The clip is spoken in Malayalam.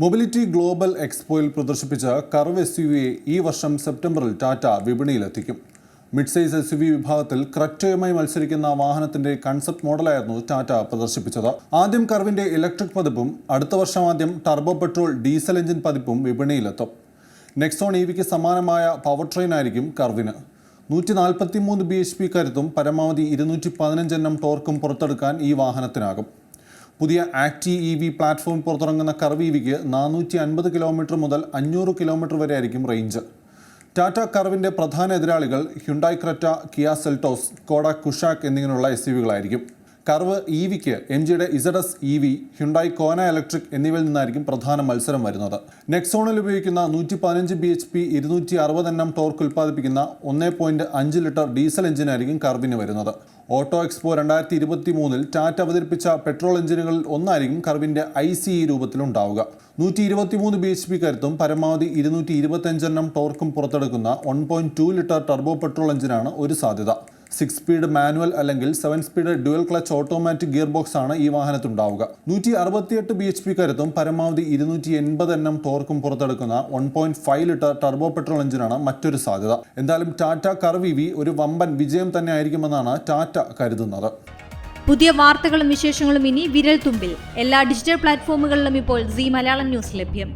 മൊബിലിറ്റി ഗ്ലോബൽ എക്സ്പോയിൽ പ്രദർശിപ്പിച്ച കർവ് എസ് യു ഈ വർഷം സെപ്റ്റംബറിൽ Tata വിപണിയിലെത്തിക്കും. Mid size S U V വിഭാഗത്തിൽ ക്രറ്റയുമായി മത്സരിക്കുന്ന വാഹനത്തിന്റെ കൺസെപ്റ്റ് മോഡലായിരുന്നു ടാറ്റ പ്രദർശിപ്പിച്ചത്. ആദ്യം കർവിന്റെ ഇലക്ട്രിക് പതിപ്പും അടുത്ത വർഷം ആദ്യം ടർബോ പെട്രോൾ ഡീസൽ എഞ്ചിൻ പതിപ്പും വിപണിയിലെത്തും. നെക്സോൺ ഇ വിക്ക് സമാനമായ പവർ ട്രെയിൻ ആയിരിക്കും കർവിന്. നൂറ്റി നാൽപ്പത്തി മൂന്ന് ബി എച്ച് പി കരുത്തും പരമാവധി ഇരുന്നൂറ്റി പതിനഞ്ച് എണ്ണം ടോർക്കും പുറത്തെടുക്കാൻ ഈ വാഹനത്തിനാകും. പുതിയ ആക്ടി ഇ വി പ്ലാറ്റ്ഫോം പുറത്തിറങ്ങുന്ന കർവ് ഇ വിക്ക് നാനൂറ്റി അൻപത് കിലോമീറ്റർ മുതൽ അഞ്ഞൂറ് കിലോമീറ്റർ വരെ ആയിരിക്കും റേഞ്ച്. ടാറ്റ കർവിന്റെ പ്രധാന എതിരാളികൾ Hyundai Creta Kia Seltos Skoda Kushaq എന്നിങ്ങനെയുള്ള എസ് യു വികളായിരിക്കും. കർവ് ഇ വിക്ക് എം ജിയുടെ Z S E V Hyundai Kona electric എന്നിവയിൽ നിന്നായിരിക്കും പ്രധാന മത്സരം വരുന്നത്. നെക്സോണിൽ ഉപയോഗിക്കുന്ന നൂറ്റി പതിനഞ്ച് ബി എച്ച് പി ഇരുന്നൂറ്റി അറുപത് എണ്ണം ടോർക്ക് ഉൽപ്പാദിപ്പിക്കുന്ന ഒന്നേ പോയിന്റ് അഞ്ച് ലിറ്റർ ഡീസൽ എഞ്ചിനായിരിക്കും കർവിന് വരുന്നത്. ഓട്ടോ എക്സ്പോ രണ്ടായിരത്തി ഇരുപത്തി മൂന്നിൽ ടാറ്റ അവതരിപ്പിച്ച പെട്രോൾ എഞ്ചിനുകളിൽ ഒന്നായിരിക്കും കർവിന്റെ ഐ സി ഇ രൂപത്തിലുണ്ടാവുക നൂറ്റി ഇരുപത്തിമൂന്ന് ബി എച്ച് പി കരുത്തും പരമാവധി ഇരുന്നൂറ്റി ഇരുപത്തഞ്ചെണ്ണം ടോർക്കും പുറത്തെടുക്കുന്ന one point two litre turbo petrol എഞ്ചിനാണ് ഒരു സാധ്യത. സിക്സ് സ്പീഡ് മാനുവൽ അല്ലെങ്കിൽ seven speed dual clutch automatic gearbox ആണ് ഈ വാഹനത്തുണ്ടാവുക. നൂറ്റി അറുപത്തിയെട്ട് ബി എച്ച് പി കരുത്തും പരമാവധി ഇരുന്നൂറ്റി എൺപത് എണ്ണം ടോർക്കും പുറത്തെടുക്കുന്ന one point five litre turbo petrol എഞ്ചിനാണ് മറ്റൊരു സാധ്യത. എന്തായാലും ടാറ്റ കർവി വി ഒരു വമ്പൻ വിജയം തന്നെ ആയിരിക്കുമെന്നാണ് ടാറ്റ കരുതുന്നത്. പുതിയ വാർത്തകളും വിശേഷങ്ങളും ഇനി വിരൽ തുമ്പിൽ എല്ലാ ഡിജിറ്റൽ പ്ലാറ്റ്ഫോമുകളിലും ഇപ്പോൾ സി മലയാളം ന്യൂസ് ലഭ്യം.